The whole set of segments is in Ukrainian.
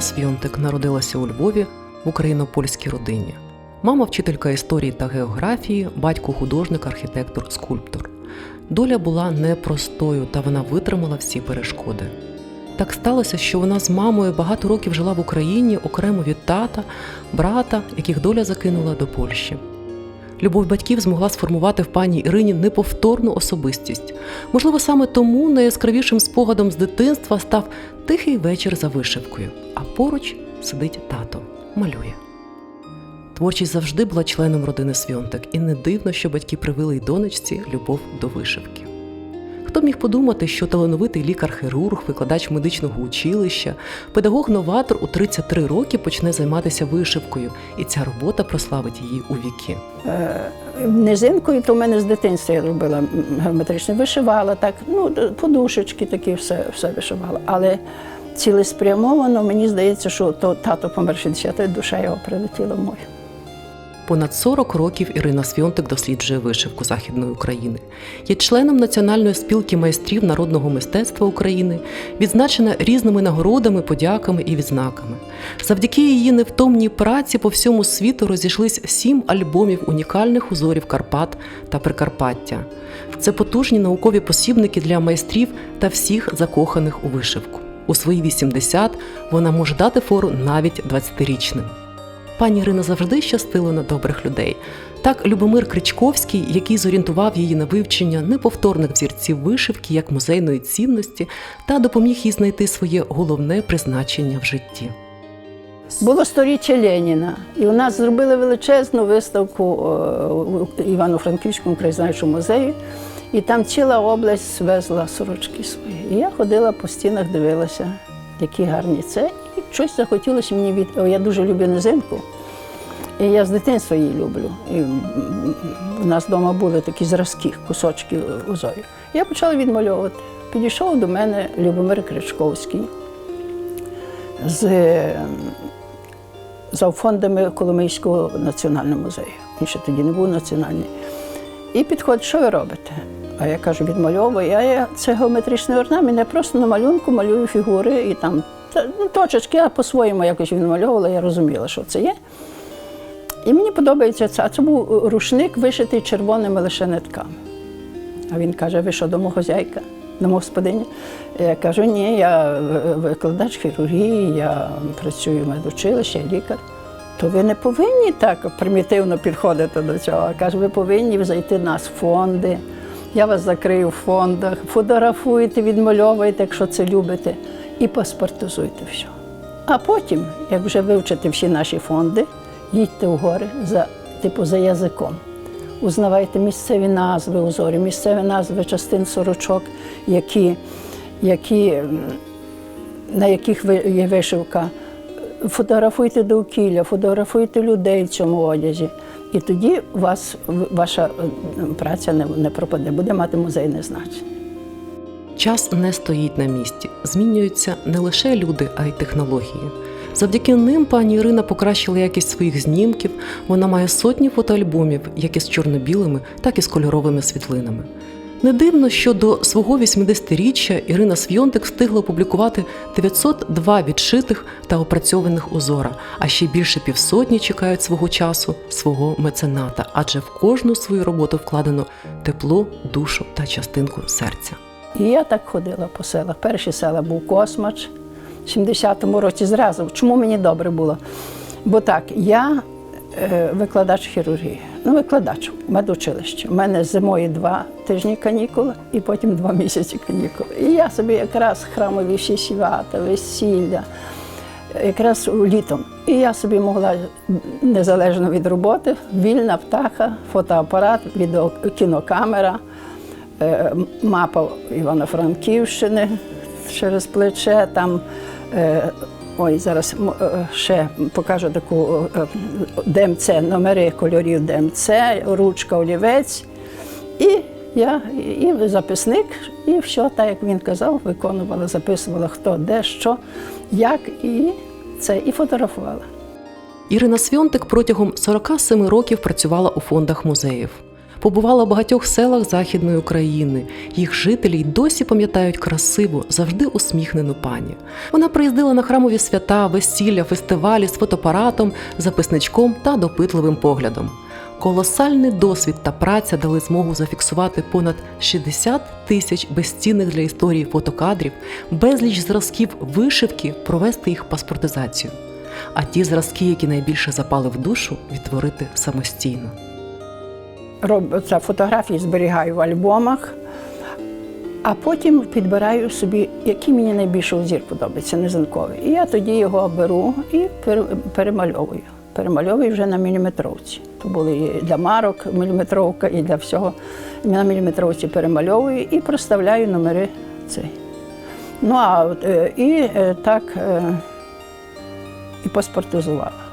Ірина Свіонтик народилася у Львові в україно-польській родині. Мама вчителька історії та географії, батько художник, архітектор, скульптор. Доля була непростою, та вона витримала всі перешкоди. Так сталося, що вона з мамою багато років жила в Україні окремо від тата, брата, яких доля закинула до Польщі. Любов батьків змогла сформувати в пані Ірині неповторну особистість. Можливо, саме тому найяскравішим спогадом з дитинства став тихий вечір за вишивкою, а поруч сидить тато, малює. Творчість завжди була членом родини Свйонтик, і не дивно, що батьки привили й донечці любов до вишивки. Хто міг подумати, що талановитий лікар-хірург, викладач медичного училища, педагог-новатор у 33 роки почне займатися вишивкою, і ця робота прославить її у віки. Е, Низинкою то в мене з дитинства я робила м, геометрично, вишивала так, ну, подушечки такі, все, все вишивала. Але цілеспрямовано, мені здається, що то тато помер 60 душа його прилетіла в мою. Понад 40 років Ірина Свйонтик досліджує вишивку Західної України. Є членом Національної спілки майстрів народного мистецтва України, відзначена різними нагородами, подяками і відзнаками. Завдяки її невтомній праці по всьому світу розійшлись сім альбомів унікальних узорів Карпат та Прикарпаття. Це потужні наукові посібники для майстрів та всіх закоханих у вишивку. У свої 80 вона може дати фору навіть 20-річним. Пані Ірина завжди щастила на добрих людей. Так, Любомир Кричковський, який зорієнтував її на вивчення неповторних взірців вишивки як музейної цінності, та допоміг їй знайти своє головне призначення в житті. Було сторіччя Леніна, і у нас зробили величезну виставку е, у Івано-Франківському краєзнавчому музеї, і там ціла область везла сорочки свої. І я ходила по стінах, дивилася, які гарні це. Щось захотілося мені від. Я дуже люблю низинку. І я з дитинства її люблю. І у нас вдома були такі зразки, кусочки узорів. Я почала відмальовувати. Підійшов до мене Любомир Кричковський з е, завфондами Коломийського національного музею. Він ще тоді не був національний. І підходить, що ви робите? А я кажу, відмальовую. Я це геометричний орнамент, я просто на малюнку малюю фігури і там та, ну, точечки, я по-своєму якось відмальовувала, я розуміла, що це є. І мені подобається це. А це був рушник, вишитий червоними лише нитками. А він каже: ви що, домохозяйка, домогосподиня? Я кажу, ні, я викладач хірургії, я працюю в медучилищі, я лікар. То ви не повинні так примітивно підходити до цього. Я кажу, ви повинні зайти нас в фонди. Я вас закрию в фондах, фотографуєте, відмальовуєте, якщо це любите, і паспортизуйте все. А потім, як вже вивчите всі наші фонди, їдьте в гори за, типу, за язиком. Узнавайте місцеві назви узорів, місцеві назви частин сорочок, які, які, на яких є вишивка. Фотографуйте довкілля, фотографуйте людей в цьому одязі. І тоді вас ваша е, праця не пропаде, буде мати музейне значення. Час не стоїть на місці. Змінюються не лише люди, а й технології. Завдяки ним пані Ірина покращила якість своїх знімків. Вона має сотні фотоальбомів, як із чорно-білими, так і з кольоровими світлинами. Не дивно, що до свого 80-річчя Ірина Свйонтик встигла опублікувати 902 відшитих та опрацьованих узора, а ще більше півсотні чекають свого часу, свого мецената, адже в кожну свою роботу вкладено тепло, душу та частинку серця. І я так ходила по селах. Перші села був Космач в 70-му році зразу. Чому мені добре було? Бо так, я е, викладач хірургії. Ну, викладач в медучилищі. У мене зимою два тижні канікули і потім два місяці канікули. І я собі якраз храмові всі свята, весілля, якраз літом. І я собі могла незалежно від роботи, вільна птаха, фотоапарат, відео, кінокамера мапа Івано-Франківщини через плече. Там, е, ой, зараз е, ще покажу таку е, ДМЦ, номери кольорів ДМЦ, ручка, олівець. І я і записник, і все, так як він казав, виконувала, записувала хто, де, що, як, і це, і фотографувала. Ірина Свьонтик протягом 47 років працювала у фондах музеїв. Побувала в багатьох селах Західної України. Їх жителі й досі пам'ятають красиву, завжди усміхнену пані. Вона приїздила на храмові свята, весілля, фестивалі з фотоапаратом, записничком та допитливим поглядом. Колосальний досвід та праця дали змогу зафіксувати понад 60 тисяч безцінних для історії фотокадрів, безліч зразків вишивки, провести їх паспортизацію. А ті зразки, які найбільше запали в душу, відтворити самостійно. Роб, це фотографії зберігаю в альбомах, а потім підбираю собі, який мені найбільше узір подобається, незинковий. І я тоді його беру і пере- перемальовую. Перемальовую вже на міліметровці. То були і для марок міліметровка, і для всього. На міліметровці перемальовую і проставляю номери цей. Ну а е, і е, так е, і паспортизувала.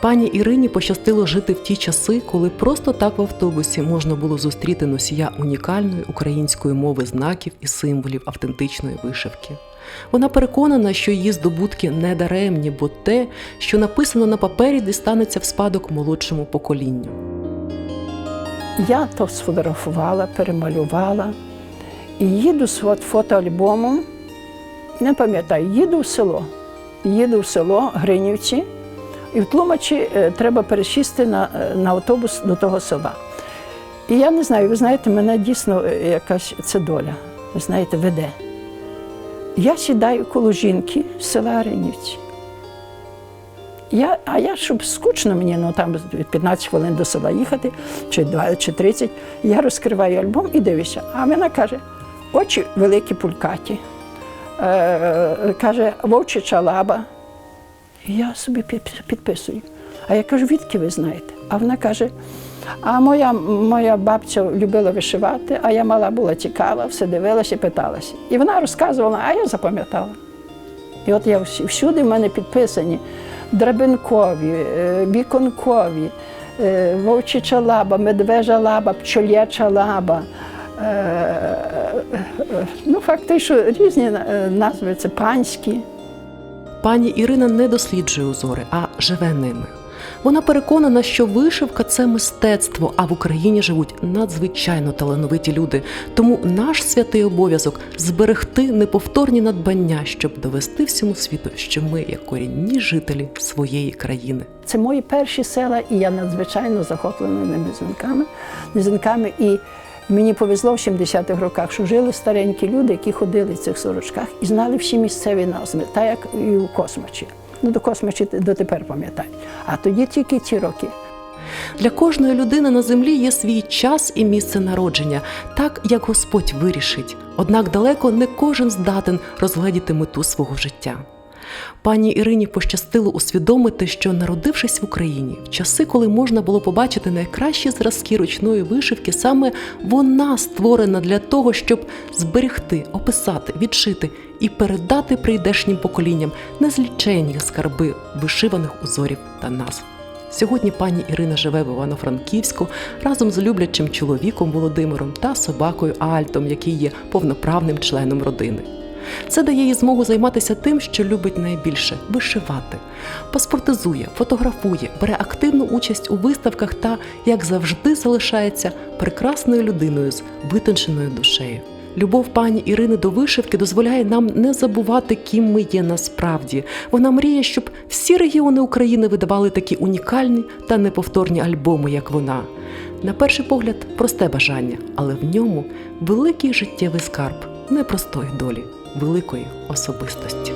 Пані Ірині пощастило жити в ті часи, коли просто так в автобусі можна було зустріти носія унікальної української мови знаків і символів автентичної вишивки. Вона переконана, що її здобутки не даремні, бо те, що написано на папері, дістанеться в спадок молодшому поколінню. Я то сфотографувала, перемалювала і їду з фот- фотоальбомом. Не пам'ятаю, їду в село. Їду в село Гринівці, і в Тлумачі е, треба пересісти на, е, на автобус до того села. І я не знаю, ви знаєте, мене дійсно е, якась це доля, ви знаєте, веде. Я сідаю коло жінки з села Гринівці. Я, а я, щоб скучно мені, ну там 15 хвилин до села їхати, чи 20, чи 30, я розкриваю альбом і дивлюся. А вона каже, очі великі пулькаті. Е, каже, вовча чалаба. Я собі підписую. А я кажу, відки ви знаєте? А вона каже, а моя, моя бабця любила вишивати, а я мала була цікава, все дивилася питалася. І вона розказувала, а я запам'ятала. І от я всюди в мене підписані драбинкові, е, віконкові, е, вовчича лаба, медвежа лаба, пчоляча лаба. Е, Ну, фактично різні е, назви це панські. Пані Ірина не досліджує узори, а живе ними. Вона переконана, що вишивка це мистецтво, а в Україні живуть надзвичайно талановиті люди. Тому наш святий обов'язок зберегти неповторні надбання, щоб довести всьому світу, що ми є корінні жителі своєї країни. Це мої перші села, і я надзвичайно захоплена ними низинками. І мені повезло в 70-х роках, що жили старенькі люди, які ходили в цих сорочках і знали всі місцеві назви, так як і у Космачі. Ну, до Космачі дотепер пам'ятають. А тоді тільки ті роки. Для кожної людини на землі є свій час і місце народження, так як Господь вирішить. Однак далеко не кожен здатен розгледіти мету свого життя. Пані Ірині пощастило усвідомити, що народившись в Україні, в часи, коли можна було побачити найкращі зразки ручної вишивки, саме вона створена для того, щоб зберегти, описати, відшити і передати прийдешнім поколінням незліченні скарби вишиваних узорів та назв. Сьогодні пані Ірина живе в Івано-Франківську разом з люблячим чоловіком Володимиром та собакою Альтом, який є повноправним членом родини. Це дає їй змогу займатися тим, що любить найбільше вишивати, паспортизує, фотографує, бере активну участь у виставках та, як завжди, залишається прекрасною людиною з витонченою душею. Любов пані Ірини до вишивки дозволяє нам не забувати, ким ми є насправді. Вона мріє, щоб всі регіони України видавали такі унікальні та неповторні альбоми, як вона. На перший погляд, просте бажання, але в ньому великий життєвий скарб непростої долі, великої особистості.